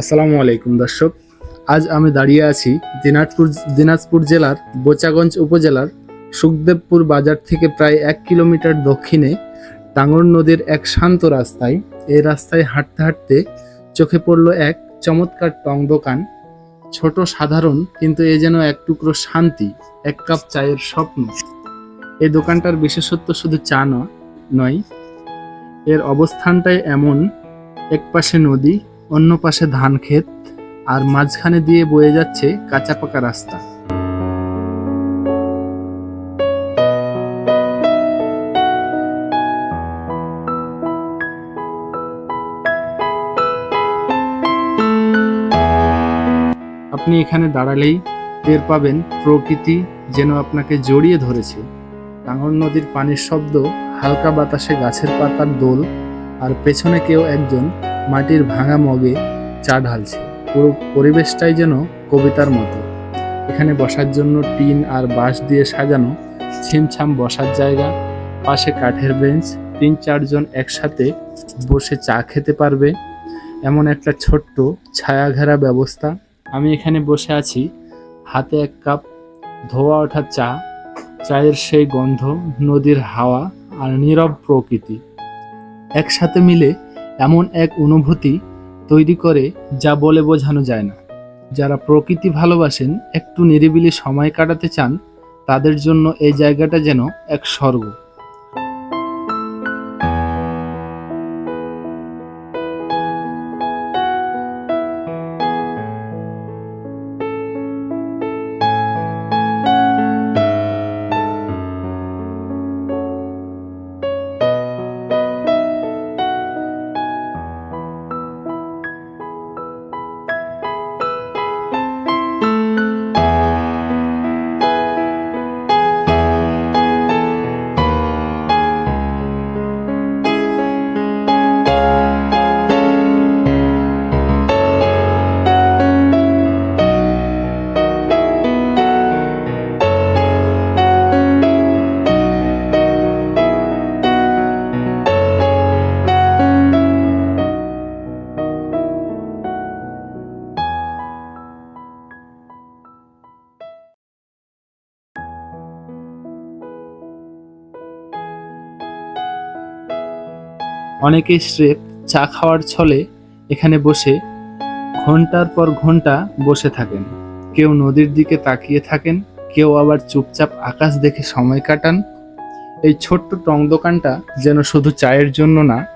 আসসালামু আলাইকুম, দর্শক। আজ আমি দাঁড়িয়ে আছি দিনাজপুর দিনাজপুর জেলার বোচাগঞ্জ উপজেলার সুখদেবপুর বাজার থেকে প্রায় এক কিলোমিটার দক্ষিণে টাঙ্গর নদীর এক শান্ত রাস্তায় এই রাস্তায় হাঁটতে হাঁটতে চোখে পড়ল এক চমৎকার টং দোকান। ছোট, সাধারণ, কিন্তু এ যেন এক টুকরো শান্তি, এক কাপ চায়ের স্বপ্ন। এই দোকানটার বিশেষত্ব শুধু চা নয়, এর অবস্থানটাই এমন এক পাশে নদী অন্য পাশে ধান ক্ষেত, আর মাঝখানে দিয়ে বয়ে যাচ্ছে কাঁচা পাকা রাস্তা। আপনি এখানে দাঁড়ালেই টের পাবেন প্রকৃতি যেন আপনাকে জড়িয়ে ধরেছে। টাঙ্গর নদীর পানির শব্দ হালকা বাতাসে গাছের পাতার দোল, আর পেছনে কেউ একজন মাটির ভাঙা মগে চা ঢালছে। পুরো পরিবেশটাই যেন কবিতার মতো। এখানে বসার জন্য টিন আর বাঁশ দিয়ে সাজানো ছিমছাম বসার জায়গা, পাশে কাঠের বেঞ্চ, তিন চারজন একসাথে বসে চা খেতে পারবে। এমন একটা ছোট্ট ছায়া ঘেরা ব্যবস্থা। আমি এখানে বসে আছি, হাতে এক কাপ ধোয়া ওঠা চা। চায়ের সেই গন্ধ, নদীর হাওয়া আর নীরব প্রকৃতি। একসাথে মিলে এমন এক অনুভূতি তৈরি করে যা বলে বোঝানো যায় না। যারা প্রকৃতি ভালোবাসেন, একটু নিরিবিলি সময় কাটাতে চান, তাদের জন্য এই জায়গাটা যেন এক স্বর্গ। অনেকেই স্রেফ চা খাওয়ার ছলে এখানে বসে ঘণ্টার পর ঘণ্টা বসে থাকেন। কেউ নদীর দিকে তাকিয়ে থাকেন, কেউ আবার চুপচাপ আকাশ দেখে সময় কাটান। এই ছোট্ট টং দোকানটা যেন শুধু চায়ের জন্য না,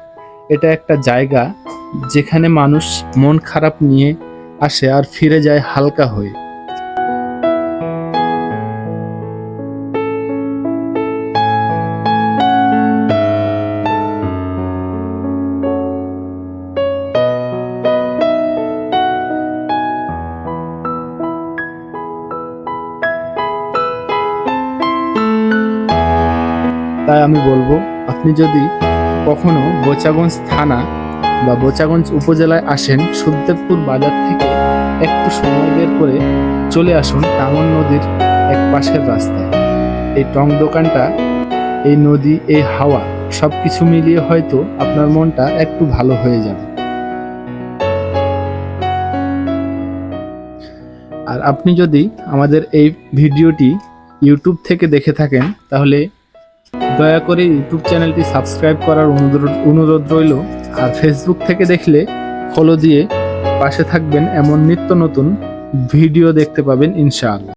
এটা একটা জায়গা যেখানে মানুষ মন খারাপ নিয়ে আসে আর ফিরে যায় হালকা হয়ে। তাই আমি বলব, আপনি যদি কখনো বোচাগঞ্জ থানা বা বোচাগঞ্জ উপজেলায় আসেন সুখদেবপুর বাজার থেকে একটু সময় বের করে চলে আসুন টাঙ্গন নদীর এক পাশের রাস্তায়। এই টং দোকানটা, এই নদী, এই হাওয়া সব কিছু মিলিয়ে হয়তো আপনার মনটা একটু ভালো হয়ে যাবে। আর আপনি যদি আমাদের এই ভিডিওটি ইউটিউব থেকে দেখে থাকেন, তাহলে দয়া করে ইউটিউব চ্যানেলটি সাবস্ক্রাইব করার অনুরোধ অনুরোধ রইল। আর ফেসবুক থেকে দেখলে ফলো দিয়ে পাশে থাকবেন এমন নিত্য নতুন ভিডিও দেখতে পাবেন ইনশাআল্লাহ।